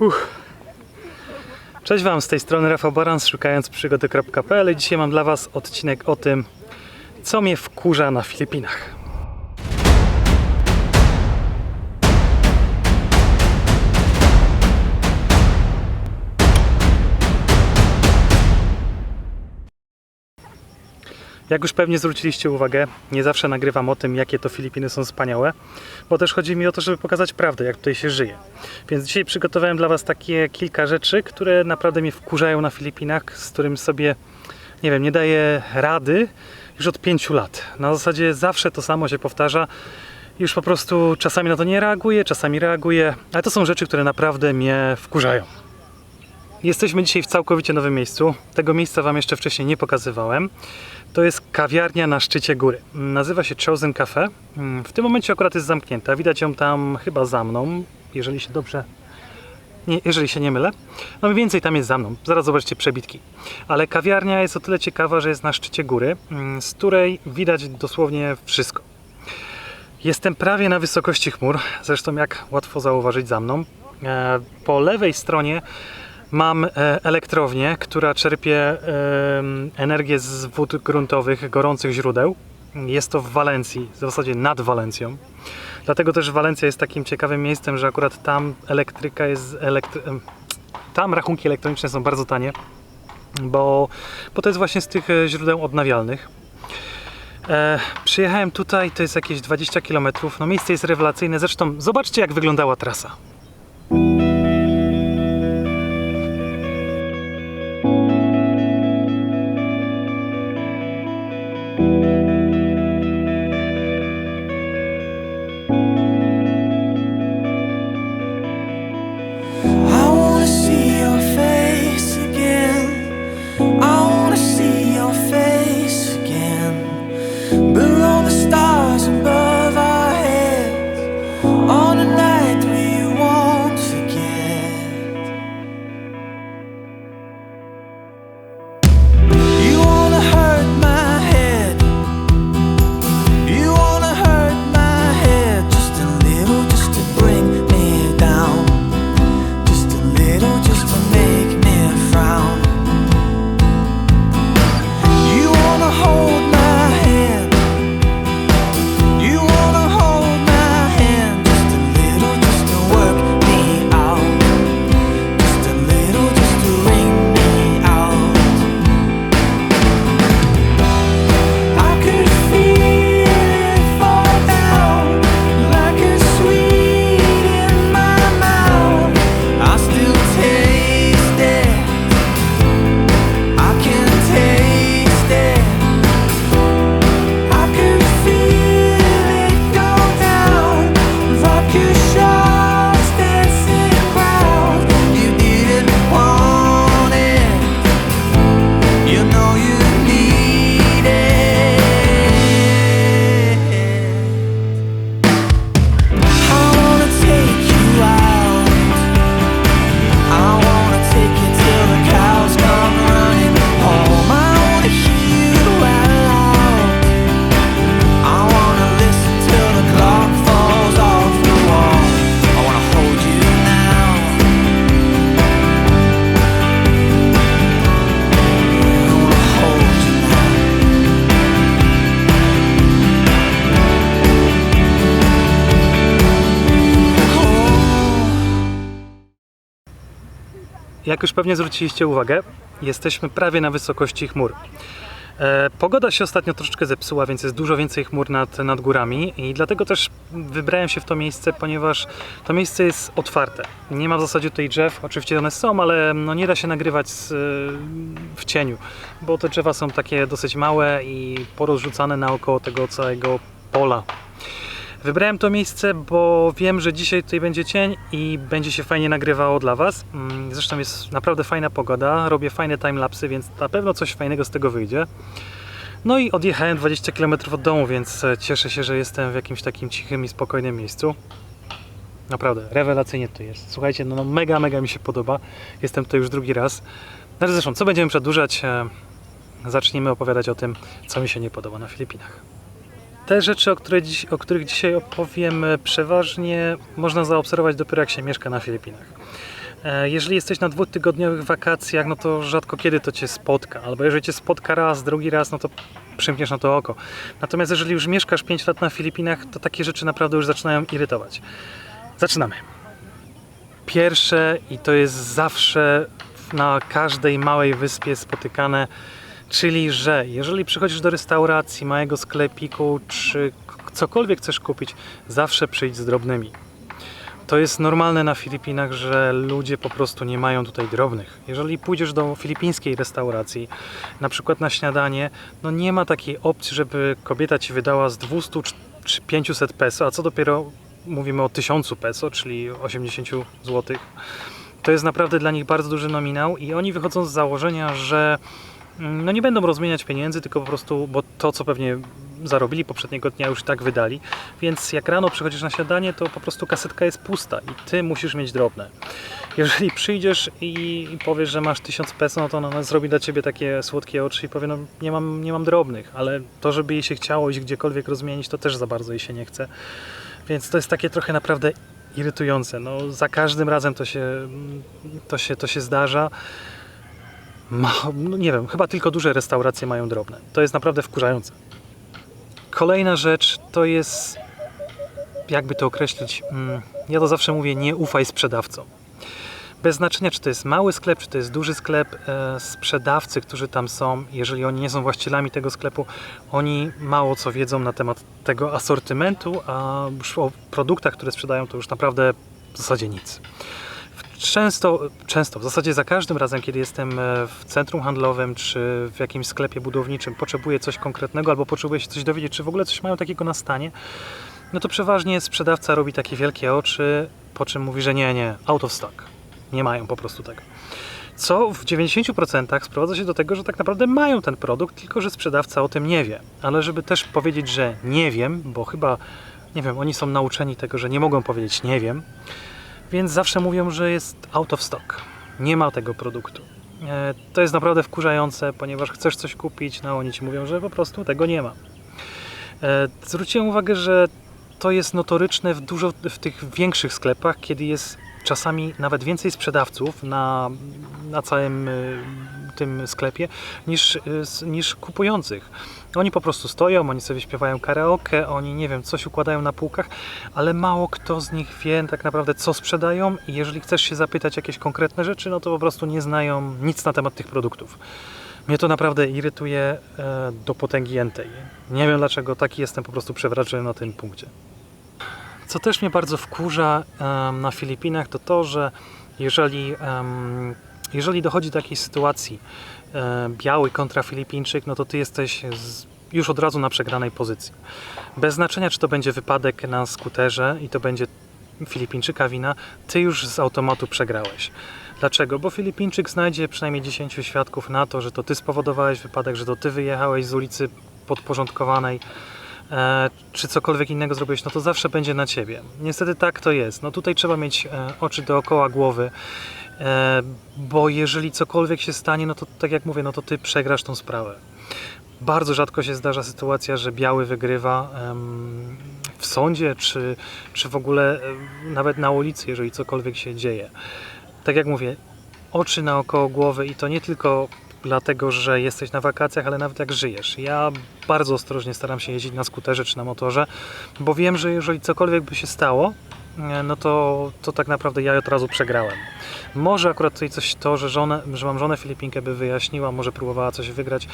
Uff. Cześć Wam, z tej strony Rafał Barans, szukając przygody.pl dzisiaj mam dla Was odcinek o tym, co mnie wkurza na Filipinach. Jak już pewnie zwróciliście uwagę, nie zawsze nagrywam o tym, jakie to Filipiny są wspaniałe, bo też chodzi mi o to, żeby pokazać prawdę, jak tutaj się żyje. Więc dzisiaj przygotowałem dla Was takie kilka rzeczy, które naprawdę mnie wkurzają na Filipinach, z którym sobie, nie wiem, nie daję rady już od pięciu lat. Na zasadzie zawsze to samo się powtarza. Już po prostu czasami na to nie reaguję, czasami reaguję, ale to są rzeczy, które naprawdę mnie wkurzają. Jesteśmy dzisiaj w całkowicie nowym miejscu. Tego miejsca Wam jeszcze wcześniej nie pokazywałem. To jest kawiarnia na szczycie góry. Nazywa się Chosen Cafe. Mm, W tym momencie akurat jest zamknięta. Widać ją tam chyba za mną, jeżeli się dobrze. Nie, jeżeli się nie mylę. No mniej więcej tam jest za mną. Zaraz zobaczycie przebitki. Ale kawiarnia jest o tyle ciekawa, że jest na szczycie góry, mm, z której widać dosłownie wszystko. Jestem prawie na wysokości chmur, zresztą jak łatwo zauważyć za mną. E, Po lewej stronie mam e, elektrownię, która czerpie em, energię z wód gruntowych, gorących źródeł. Jest to w Walencji, w zasadzie nad Walencją. Dlatego też Walencja jest takim ciekawym miejscem, że akurat tam elektryka jest. Elektry... Tam rachunki elektroniczne są bardzo tanie, bo, bo to jest właśnie z tych e, źródeł odnawialnych. E, przyjechałem tutaj, to jest jakieś 20 km. No miejsce jest rewelacyjne. Zresztą zobaczcie, jak wyglądała trasa. I Jak już pewnie zwróciliście uwagę, jesteśmy prawie na wysokości chmur. E, pogoda się ostatnio troszeczkę zepsuła, więc jest dużo więcej chmur nad, nad górami i dlatego też wybrałem się w to miejsce, ponieważ to miejsce jest otwarte. Nie ma w zasadzie tutaj drzew, oczywiście one są, ale no nie da się nagrywać z, w cieniu, bo te drzewa są takie dosyć małe i porozrzucane naokoło tego całego pola. Wybrałem to miejsce, bo wiem, że dzisiaj tutaj będzie cień i będzie się fajnie nagrywało dla Was. Mm, Zresztą jest naprawdę fajna pogoda, robię fajne timelapsy, więc na pewno coś fajnego z tego wyjdzie. No i odjechałem 20 km od domu, więc e, cieszę się, że jestem w jakimś takim cichym i spokojnym miejscu. Naprawdę, rewelacyjnie to jest. Słuchajcie, no, no mega, mega mi się podoba. Jestem tutaj już drugi raz. No zresztą, co będziemy przedłużać? E, Zacznijmy opowiadać o tym, co mi się nie podoba na Filipinach. Te rzeczy, o, które o których dzisiaj opowiem, e, przeważnie można zaobserwować dopiero jak się mieszka na Filipinach. E, Jeżeli jesteś na dwutygodniowych wakacjach, no to rzadko kiedy to cię spotka, albo jeżeli cię spotka raz, drugi raz, no to przymkniesz na to oko. Natomiast jeżeli już mieszkasz 5 lat na Filipinach, to takie rzeczy naprawdę już zaczynają irytować. Zaczynamy. Pierwsze, i to jest zawsze na każdej małej wyspie spotykane, czyli że jeżeli przychodzisz do restauracji, małego sklepiku, czy cokolwiek chcesz kupić, zawsze przyjdź z drobnymi. To jest normalne na Filipinach, że ludzie po prostu nie mają tutaj drobnych. Jeżeli pójdziesz do filipińskiej restauracji, na przykład na śniadanie, no nie ma takiej opcji, żeby kobieta ci wydała z 200 czy- czy 500 peso, a co dopiero mówimy o 1000 peso, czyli 80 zł. To jest naprawdę dla nich bardzo duży nominał i oni wychodzą z założenia, że no nie będą rozmieniać pieniędzy, tylko po prostu, bo to co pewnie zarobili poprzedniego dnia już tak wydali, więc jak rano przychodzisz na śniadanie, to po prostu kasetka jest pusta i ty musisz mieć drobne. Jeżeli przyjdziesz i, i powiesz, że masz 1000 peso, no to ona zrobi dla ciebie takie słodkie oczy i powie, no nie mam, nie mam drobnych, ale to, żeby jej się chciało iść gdziekolwiek rozmienić, to też za bardzo jej się nie chce. Więc to jest takie trochę naprawdę irytujące. No, za każdym razem to się, to się, to się zdarza. Ma, no nie wiem, chyba tylko duże restauracje mają drobne. To jest naprawdę wkurzające. Kolejna rzecz to jest, jakby to określić, mm, ja to zawsze mówię, nie ufaj sprzedawcom. Bez znaczenia, czy to jest mały sklep, czy to jest duży sklep, e, sprzedawcy, którzy tam są, jeżeli oni nie są właścicielami tego sklepu, oni mało co wiedzą na temat tego asortymentu, a już o produktach, które sprzedają, to już naprawdę w zasadzie nic. Często, często, w zasadzie za każdym razem, kiedy jestem e, w centrum handlowym czy w jakimś sklepie budowniczym, potrzebuję coś konkretnego albo potrzebuję się coś dowiedzieć, czy w ogóle coś mają takiego na stanie, no to przeważnie sprzedawca robi takie wielkie oczy, po czym mówi, że nie, nie, out of stock. Nie mają po prostu tego. Co w 90% sprowadza się do tego, że tak naprawdę mają ten produkt, tylko że sprzedawca o tym nie wie. Ale żeby też powiedzieć, że nie wiem, bo chyba, nie wiem, oni są nauczeni tego, że nie mogą powiedzieć nie wiem, więc zawsze mówią, że jest out of stock. Nie ma tego produktu. E, To jest naprawdę wkurzające, ponieważ chcesz coś kupić, no oni ci mówią, że po prostu tego nie ma. E, Zwróciłem uwagę, że to jest notoryczne w dużo w tych większych sklepach, kiedy jest czasami nawet więcej sprzedawców na, na całym y, tym sklepie niż, y, niż kupujących. Oni po prostu stoją, oni sobie śpiewają karaoke, oni nie wiem, coś układają na półkach, ale mało kto z nich wie tak naprawdę co sprzedają i jeżeli chcesz się zapytać jakieś konkretne rzeczy, no to po prostu nie znają nic na temat tych produktów. Mnie to naprawdę irytuje e, do potęgi jętej. Nie wiem dlaczego, taki jestem po prostu przewrażliwy na tym punkcie. Co też mnie bardzo wkurza na Filipinach, to to, że jeżeli, jeżeli dochodzi do jakiejś sytuacji e, biały kontra Filipińczyk, no to ty jesteś z, już od razu na przegranej pozycji. Bez znaczenia, czy to będzie wypadek na skuterze i to będzie Filipińczyka wina, ty już z automatu przegrałeś. Dlaczego? Bo Filipińczyk znajdzie przynajmniej 10 świadków na to, że to ty spowodowałeś wypadek, że to ty wyjechałeś z ulicy podporządkowanej, czy cokolwiek innego zrobiłeś, no to zawsze będzie na ciebie. Niestety tak to jest. No tutaj trzeba mieć e, oczy dookoła głowy, e, bo jeżeli cokolwiek się stanie, no to tak jak mówię, no to ty przegrasz tą sprawę. Bardzo rzadko się zdarza sytuacja, że biały wygrywa w sądzie, czy, czy w ogóle nawet na ulicy, jeżeli cokolwiek się dzieje. Tak jak mówię, oczy naokoło głowy i to nie tylko dlatego, że jesteś na wakacjach, ale nawet jak żyjesz. Ja bardzo ostrożnie staram się jeździć na skuterze czy na motorze, bo wiem, że jeżeli cokolwiek by się stało, e, no to, to tak naprawdę ja od razu przegrałem. Może akurat tutaj coś to, że, żonę, że mam żonę Filipinkę by wyjaśniła, może próbowała coś wygrać,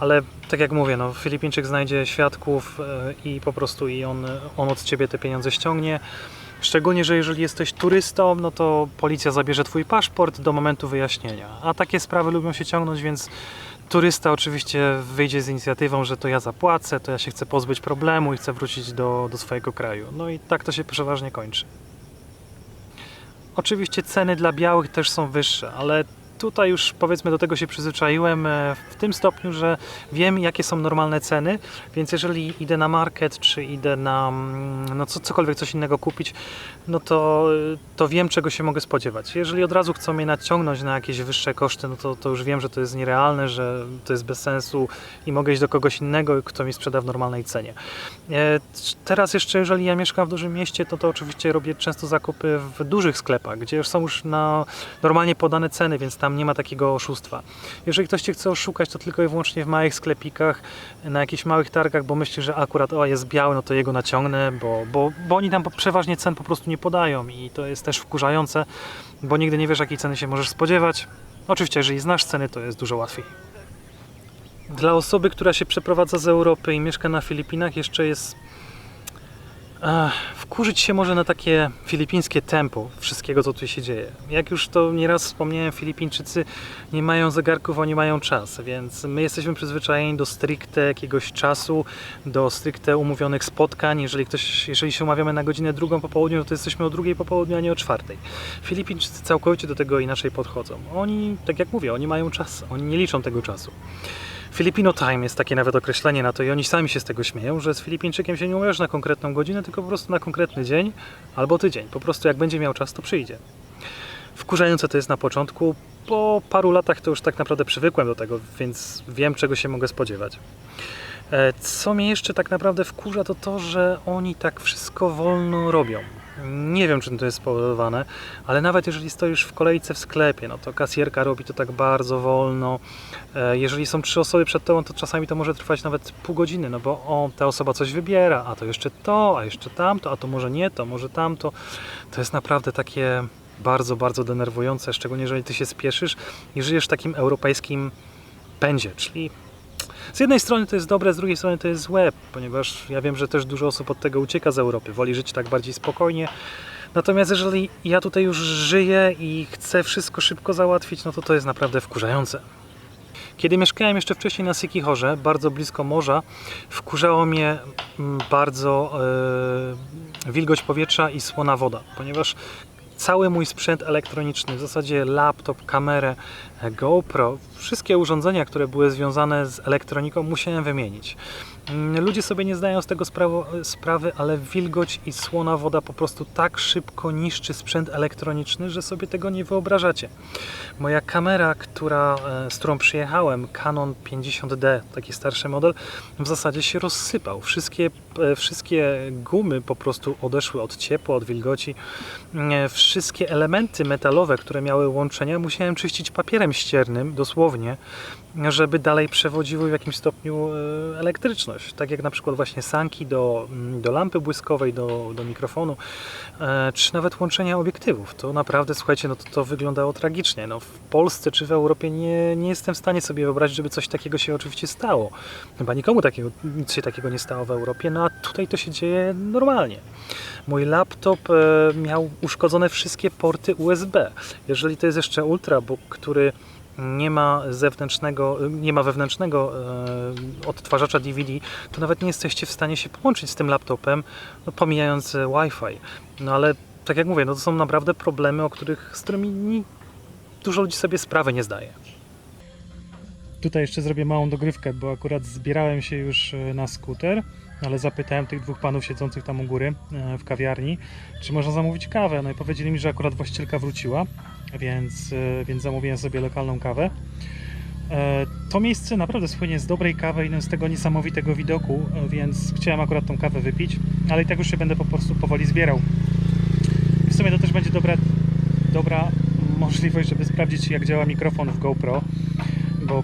ale tak jak mówię, no, Filipińczyk znajdzie świadków e, i po prostu i on, on od ciebie te pieniądze ściągnie. Szczególnie, że jeżeli jesteś turystą, no to policja zabierze twój paszport do momentu wyjaśnienia. A takie sprawy lubią się ciągnąć, więc turysta oczywiście wyjdzie z inicjatywą, że to ja zapłacę, to ja się chcę pozbyć problemu i chcę wrócić do, do swojego kraju. No i tak to się przeważnie kończy. Oczywiście ceny dla białych też są wyższe, ale tutaj już powiedzmy do tego się przyzwyczaiłem e, w tym stopniu, że wiem jakie są normalne ceny, więc jeżeli idę na market, czy idę na mm, no co, cokolwiek coś innego kupić, no to, to wiem czego się mogę spodziewać. Jeżeli od razu chcą mnie naciągnąć na jakieś wyższe koszty, no to, to już wiem, że to jest nierealne, że to jest bez sensu i mogę iść do kogoś innego, kto mi sprzeda w normalnej cenie. E, Teraz jeszcze, jeżeli ja mieszkam w dużym mieście, to to oczywiście robię często zakupy w dużych sklepach, gdzie są już na normalnie podane ceny, więc tam nie ma takiego oszustwa. Jeżeli ktoś Cię chce oszukać, to tylko i wyłącznie w małych sklepikach, na jakichś małych targach, bo myśli, że akurat o, jest biały, no to jego naciągnę, bo, bo, bo oni tam przeważnie cen po prostu nie podają i to jest też wkurzające, bo nigdy nie wiesz, jakiej ceny się możesz spodziewać. Oczywiście, jeżeli znasz ceny, to jest dużo łatwiej. Dla osoby, która się przeprowadza z Europy i mieszka na Filipinach, jeszcze jest wkurzyć się może na takie filipińskie tempo wszystkiego, co tu się dzieje. Jak już to nieraz wspomniałem, Filipińczycy nie mają zegarków, oni mają czas, więc my jesteśmy przyzwyczajeni do stricte jakiegoś czasu, do stricte umówionych spotkań. Jeżeli, ktoś, jeżeli się umawiamy na godzinę drugą po południu, to jesteśmy o drugiej po południu, a nie o czwartej. Filipińczycy całkowicie do tego inaczej podchodzą. Oni, tak jak mówię, oni mają czas, oni nie liczą tego czasu. Filipino Time jest takie nawet określenie na to i oni sami się z tego śmieją, że z Filipińczykiem się nie umawiasz na konkretną godzinę, tylko po prostu na konkretny dzień albo tydzień. Po prostu jak będzie miał czas, to przyjdzie. Wkurzające to jest na początku. Po paru latach to już tak naprawdę przywykłem do tego, więc wiem czego się mogę spodziewać. E, Co mnie jeszcze tak naprawdę wkurza, to to, że oni tak wszystko wolno robią. Nie wiem, czym to jest spowodowane, ale nawet jeżeli stoisz w kolejce w sklepie, no to kasjerka robi to tak bardzo wolno. E, Jeżeli są trzy osoby przed tobą, to czasami to może trwać nawet pół godziny, no bo o, ta osoba coś wybiera, a to jeszcze to, a jeszcze tamto, a to może nie to, może tamto. To jest naprawdę takie bardzo, bardzo denerwujące, szczególnie jeżeli ty się spieszysz i żyjesz w takim europejskim pędzie, czyli z jednej strony to jest dobre, z drugiej strony to jest złe, ponieważ ja wiem, że też dużo osób od tego ucieka z Europy, woli żyć tak bardziej spokojnie. Natomiast jeżeli ja tutaj już żyję i chcę wszystko szybko załatwić, no to to jest naprawdę wkurzające. Kiedy mieszkałem jeszcze wcześniej na Sykichorze, bardzo blisko morza, wkurzało mnie mm, bardzo e, wilgoć powietrza i słona woda, ponieważ cały mój sprzęt elektroniczny, w zasadzie laptop, kamerę, GoPro, wszystkie urządzenia, które były związane z elektroniką, musiałem wymienić. Mm, Ludzie sobie nie zdają z tego sprawy, ale wilgoć i słona woda po prostu tak szybko niszczy sprzęt elektroniczny, że sobie tego nie wyobrażacie. Moja kamera, która, e, z którą przyjechałem, Canon 50D, taki starszy model, w zasadzie się rozsypał. Wszystkie, e, wszystkie gumy po prostu odeszły od ciepła, od wilgoci. E, Wszystkie elementy metalowe, które miały łączenia, musiałem czyścić papierem ściernym, dosłownie, żeby dalej przewodziły w jakimś stopniu e, elektryczność. Tak jak na przykład właśnie sanki do, mm, do lampy błyskowej, do, do mikrofonu, e, czy nawet łączenia obiektywów. To naprawdę, słuchajcie, no to, to wyglądało tragicznie. No, w Polsce czy w Europie nie, nie jestem w stanie sobie wyobrazić, żeby coś takiego się oczywiście stało. Chyba nikomu takiego, nic się takiego nie stało w Europie, no a tutaj to się dzieje normalnie. Mój laptop e, miał uszkodzone wszystkie porty USB. Jeżeli to jest jeszcze Ultrabook, który nie ma zewnętrznego, nie ma wewnętrznego e, odtwarzacza DVD, to nawet nie jesteście w stanie się połączyć z tym laptopem, no, pomijając e, Wi-Fi. No ale tak jak mówię, no to są naprawdę problemy, o których, z którymi dużo ludzi sobie sprawy nie zdaje. Tutaj jeszcze zrobię małą dogrywkę, bo akurat zbierałem się już e, na skuter, ale zapytałem tych dwóch panów siedzących tam u góry e, w kawiarni, czy można zamówić kawę. No i powiedzieli mi, że akurat właścicielka wróciła, więc, e, więc zamówiłem sobie lokalną kawę. E, To miejsce naprawdę słynie z dobrej kawy i z tego niesamowitego widoku, więc chciałem akurat tą kawę wypić, ale i tak już się będę po prostu powoli zbierał. W sumie to też będzie dobra, dobra możliwość, żeby sprawdzić jak działa mikrofon w GoPro, bo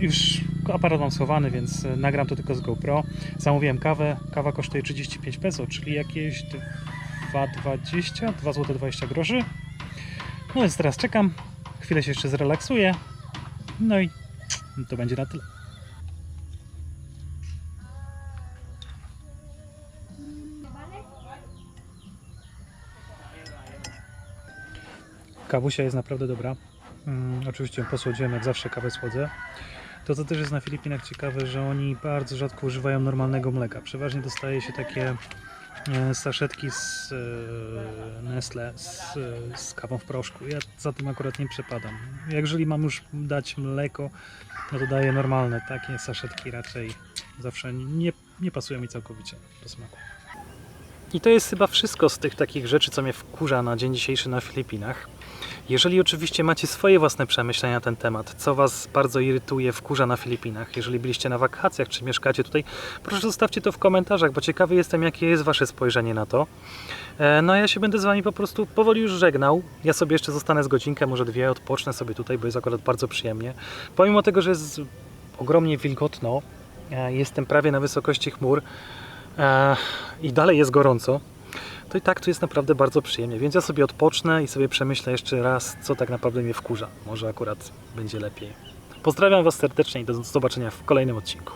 już aparat mam schowany, więc e, nagram to tylko z GoPro. Zamówiłem kawę, kawa kosztuje 35 peso, czyli jakieś 2,20, 2 zł 20 groszy. No więc teraz czekam, chwilę się jeszcze zrelaksuję, no i to będzie na tyle. Kawusia jest naprawdę dobra. Mm, oczywiście posłodziłem, jak zawsze kawę słodzę. To, co też jest na Filipinach ciekawe, że oni bardzo rzadko używają normalnego mleka. Przeważnie dostaje się takie e, saszetki z e, Nestle z, z kawą w proszku. Ja za tym akurat nie przepadam. Jeżeli mam już dać mleko, no to daję normalne. Takie saszetki raczej zawsze nie, nie pasują mi całkowicie do smaku. I to jest chyba wszystko z tych takich rzeczy, co mnie wkurza na dzień dzisiejszy na Filipinach. Jeżeli oczywiście macie swoje własne przemyślenia na ten temat, co Was bardzo irytuje, wkurza na Filipinach, jeżeli byliście na wakacjach, czy mieszkacie tutaj, proszę zostawcie to w komentarzach, bo ciekawy jestem, jakie jest Wasze spojrzenie na to. E, No a ja się będę z Wami po prostu powoli już żegnał. Ja sobie jeszcze zostanę z godzinkę, może dwie, odpocznę sobie tutaj, bo jest akurat bardzo przyjemnie. Pomimo tego, że jest ogromnie wilgotno, e, jestem prawie na wysokości chmur e, i dalej jest gorąco, to i tak tu jest naprawdę bardzo przyjemnie. Więc ja sobie odpocznę i sobie przemyślę jeszcze raz, co tak naprawdę mnie wkurza. Może akurat będzie lepiej. Pozdrawiam Was serdecznie i do zobaczenia w kolejnym odcinku.